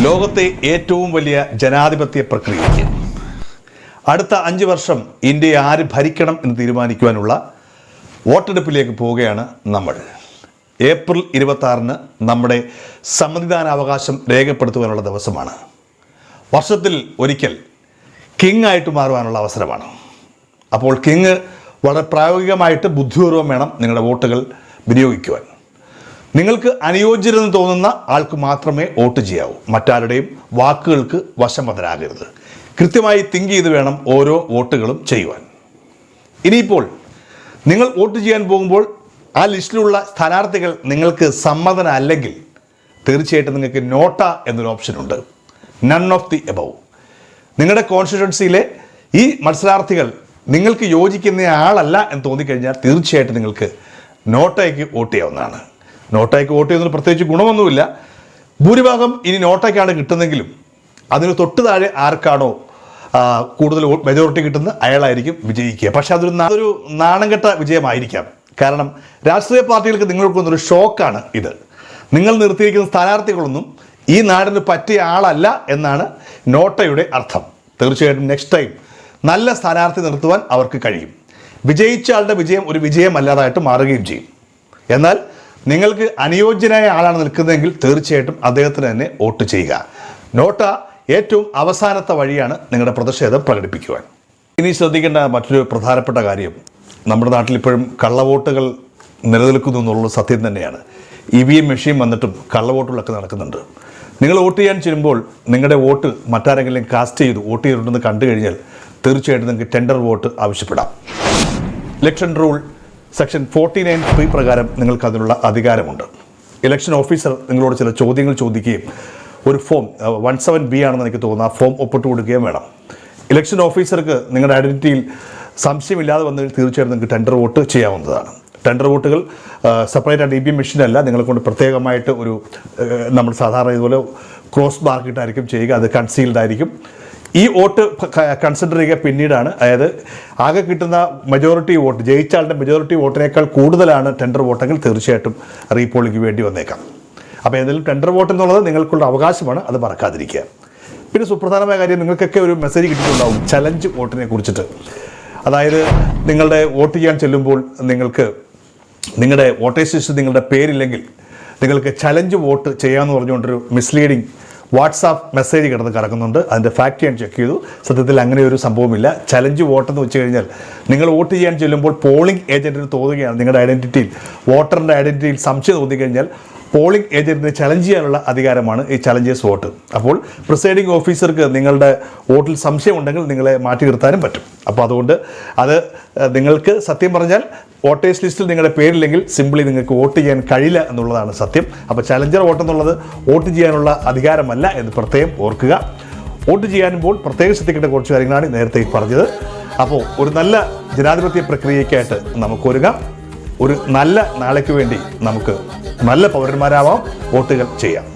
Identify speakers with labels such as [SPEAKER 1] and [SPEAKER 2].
[SPEAKER 1] ലോകത്തെ ഏറ്റവും വലിയ ജനാധിപത്യ പ്രക്രിയയ്ക്ക്. അടുത്ത അഞ്ച് വർഷം ഇന്ത്യയെ ആര് ഭരിക്കണം എന്ന് തീരുമാനിക്കുവാനുള്ള വോട്ടെടുപ്പിലേക്ക് പോവുകയാണ് നമ്മൾ. ഏപ്രിൽ ഇരുപത്തി ആറിന് നമ്മുടെ സമ്മതിദാനാവകാശം രേഖപ്പെടുത്തുവാനുള്ള ദിവസമാണ്. വർഷത്തിൽ ഒരിക്കൽ കിങ് ആയിട്ട് മാറുവാനുള്ള അവസരമാണ്. അപ്പോൾ കിങ് വളരെ പ്രായോഗികമായിട്ട് ബുദ്ധിപൂർവം വേണം നിങ്ങളുടെ വോട്ടുകൾ വിനിയോഗിക്കുവാൻ. നിങ്ങൾക്ക് അനുയോജ്യരെന്ന് തോന്നുന്ന ആൾക്ക് മാത്രമേ വോട്ട് ചെയ്യാവൂ. മറ്റാരുടെയും വാക്കുകൾക്ക് വശംവദരാകരുത് കൃത്യമായി തിങ്ക് ചെയ്ത് വേണം ഓരോ വോട്ടുകളും ചെയ്യുവാൻ. ഇനിയിപ്പോൾ നിങ്ങൾ വോട്ട് ചെയ്യാൻ പോകുമ്പോൾ ആ ലിസ്റ്റിലുള്ള സ്ഥാനാർത്ഥികൾ നിങ്ങൾക്ക് സമ്മതന അല്ലെങ്കിൽ തീർച്ചയായിട്ടും നിങ്ങൾക്ക് നോട്ട എന്നൊരു ഓപ്ഷനുണ്ട് നൺ ഓഫ് ദി എബവ് നിങ്ങളുടെ കോൺസ്റ്റിറ്റ്യുവൻസിയിലെ ഈ മത്സരാർത്ഥികൾ നിങ്ങൾക്ക് യോജിക്കുന്ന ആളല്ല എന്ന് തോന്നിക്കഴിഞ്ഞാൽ തീർച്ചയായിട്ടും നിങ്ങൾക്ക് നോട്ടയ്ക്ക് വോട്ട് ചെയ്യാവുന്നതാണ്. നോട്ടയ്ക്ക് വോട്ട് ചെയ്യുന്നതിന് പ്രത്യേകിച്ച് ഗുണമൊന്നുമില്ല. ഭൂരിഭാഗം ഇനി നോട്ടയ്ക്കാണ് കിട്ടുന്നെങ്കിലും അതിന് തൊട്ട് താഴെ ആർക്കാണോ കൂടുതൽ മെജോറിറ്റി കിട്ടുന്നത് അയാളായിരിക്കും വിജയിക്കുക. പക്ഷേ അതൊരു അതൊരു നാണംകെട്ട വിജയമായിരിക്കാം. കാരണം രാഷ്ട്രീയ പാർട്ടികൾക്ക് നിങ്ങൾ കൊടുക്കുന്ന ഒരു ഷോക്കാണ് ഇത്. നിങ്ങൾ നിർത്തിയിരിക്കുന്ന സ്ഥാനാർത്ഥികളൊന്നും ഈ നാടിന് പറ്റിയ ആളല്ല എന്നാണ് നോട്ടയുടെ അർത്ഥം. തീർച്ചയായിട്ടും നെക്സ്റ്റ് ടൈം നല്ല സ്ഥാനാർത്ഥി നിർത്തുവാൻ അവർക്ക് കഴിയും. വിജയിച്ച ആളുടെ വിജയം ഒരു വിജയമല്ലാതായിട്ട് മാറുകയും ചെയ്യും. എന്നാൽ നിങ്ങൾക്ക് അനുയോജ്യനായ ആളാണ് നിൽക്കുന്നതെങ്കിൽ തീർച്ചയായിട്ടും അദ്ദേഹത്തിന് തന്നെ വോട്ട് ചെയ്യുക. നോട്ട ഏറ്റവും അവസാനത്തെ വഴിയാണ് നിങ്ങളുടെ പ്രതിഷേധം പ്രകടിപ്പിക്കുവാൻ. ഇനി ശ്രദ്ധിക്കേണ്ട മറ്റൊരു പ്രധാനപ്പെട്ട കാര്യം. നമ്മുടെ നാട്ടിൽ ഇപ്പോഴും കള്ളവോട്ടുകൾ നിലനിൽക്കുന്നു എന്നുള്ളത് സത്യം തന്നെയാണ്. ഇ വി എം മെഷീൻ വന്നിട്ടും കള്ളവോട്ടുകളൊക്കെ നടക്കുന്നുണ്ട്. നിങ്ങൾ വോട്ട് ചെയ്യാൻ ചെല്ലുമ്പോൾ നിങ്ങളുടെ വോട്ട് മറ്റാരെങ്കിലും കാസ്റ്റ് ചെയ്ത് വോട്ട് ചെയ്തിട്ടുണ്ടെന്ന് കണ്ടു കഴിഞ്ഞാൽ തീർച്ചയായിട്ടും നിങ്ങൾക്ക് ടെൻഡർ വോട്ട് ആവശ്യപ്പെടാം. Election rule section forty nine three പ്രകാരം നിങ്ങൾക്ക് അതിനുള്ള അധികാരമുണ്ട്. ഇലക്ഷൻ ഓഫീസർ നിങ്ങളോട് ചില ചോദ്യങ്ങൾ ചോദിക്കുകയും ഒരു ഫോം വൺ സെവൻ ബി ആണെന്ന് എനിക്ക് തോന്നുന്നു ആ ഫോം ഒപ്പിട്ട് കൊടുക്കുകയും വേണം. ഇലക്ഷൻ ഓഫീസർക്ക് നിങ്ങളുടെ ഐഡന്റിറ്റിയിൽ സംശയമില്ലാതെ വന്നതിൽ തീർച്ചയായിട്ടും നിങ്ങൾക്ക് ടെൻഡർ വോട്ട് ചെയ്യാവുന്നതാണ്. ടെൻഡർ വോട്ടുകൾ സെപ്പറേറ്റ് ആയിട്ട് ഇ ബി മെഷീനല്ല നിങ്ങളെ കൊണ്ട് പ്രത്യേകമായിട്ട് ഒരു നമ്മൾ സാധാരണ ഇതുപോലെ ക്രോസ് മാർക്കിട്ടായിരിക്കും ചെയ്യുക അത് കൺസീൽഡ് ആയിരിക്കും. ഈ വോട്ട് കൺസിഡർ ചെയ്യുക പിന്നീടാണ്. അതായത് ആകെ കിട്ടുന്ന മെജോറിറ്റി വോട്ട് ജയിച്ച ആളുടെ മെജോറിറ്റി വോട്ടിനേക്കാൾ കൂടുതലാണ് ടെൻഡർ വോട്ടെങ്കിൽ തീർച്ചയായിട്ടും റീപോളിംഗ് വേണ്ടി വന്നേക്കാം. അപ്പോൾ ഏതെങ്കിലും ടെൻഡർ വോട്ട് എന്നുള്ളത് നിങ്ങൾക്കുള്ള അവകാശമാണ് അത് മറക്കാതിരിക്കുക. പിന്നെ സുപ്രധാനമായ കാര്യം നിങ്ങൾക്കൊക്കെ ഒരു മെസ്സേജ് കിട്ടിയിട്ടുണ്ടാവും ചലഞ്ച് വോട്ടിനെ കുറിച്ചിട്ട്. അതായത് നിങ്ങളുടെ വോട്ട് ചെയ്യാൻ ചെല്ലുമ്പോൾ നിങ്ങൾക്ക് നിങ്ങളുടെ വോട്ടേഴ്സ് നിങ്ങളുടെ പേരില്ലെങ്കിൽ നിങ്ങൾക്ക് ചലഞ്ച് വോട്ട് ചെയ്യാമെന്ന് പറഞ്ഞുകൊണ്ടൊരു മിസ്ലീഡിങ് വാട്സാപ്പ് മെസ്സേജ് കിടന്ന് കിടക്കുന്നുണ്ട് അതിന്റെ ഫാക്റ്റ് ഞാൻ ചെക്ക് ചെയ്തു. സത്യത്തിൽ അങ്ങനെ ഒരു സംഭവമില്ല. ചലഞ്ച് വോട്ടെന്ന് വെച്ച് കഴിഞ്ഞാൽ നിങ്ങൾ വോട്ട് ചെയ്യാൻ ചെല്ലുമ്പോൾ പോളിംഗ് ഏജന്റിന് തോന്നുകയാണ് നിങ്ങളുടെ ഐഡന്റിറ്റിയിൽ വോട്ടറിന്റെ ഐഡന്റിറ്റിയിൽ സംശയം തോന്നിക്കഴിഞ്ഞാൽ പോളിംഗ് ഏജന്റിനെ ചലഞ്ച് ചെയ്യാനുള്ള അധികാരമാണ് ഈ ചലഞ്ചേഴ്സ് വോട്ട്. അപ്പോൾ പ്രിസൈഡിംഗ് ഓഫീസർക്ക് നിങ്ങളുടെ വോട്ടിൽ സംശയം ഉണ്ടെങ്കിൽ നിങ്ങളെ മാറ്റി നിർത്താനും പറ്റും. അപ്പോൾ അതുകൊണ്ട് അത് നിങ്ങൾക്ക് സത്യം പറഞ്ഞാൽ വോട്ടേഴ്സ് ലിസ്റ്റിൽ നിങ്ങളുടെ പേരില്ലെങ്കിൽ സിമ്പിളി നിങ്ങൾക്ക് വോട്ട് ചെയ്യാൻ കഴിയില്ല എന്നുള്ളതാണ് സത്യം. അപ്പോൾ ചലഞ്ചർ വോട്ട് എന്നുള്ളത് വോട്ട് ചെയ്യാനുള്ള അധികാരമല്ല എന്ന് പ്രത്യേകം ഓർക്കുക. വോട്ട് ചെയ്യാനുമ്പോൾ പ്രത്യേകം ശ്രദ്ധിക്കേണ്ട കുറച്ച് കാര്യങ്ങളാണ് നേരത്തെ പറഞ്ഞത്. അപ്പോൾ ഒരു നല്ല ജനാധിപത്യ പ്രക്രിയയ്ക്കായിട്ട് നമുക്കൊരുങ്ങാം ഒരു നല്ല നാളേക്ക് വേണ്ടി നമുക്ക് നല്ല പൗരന്മാരാവാം വോട്ടുകൾ ചെയ്യാം.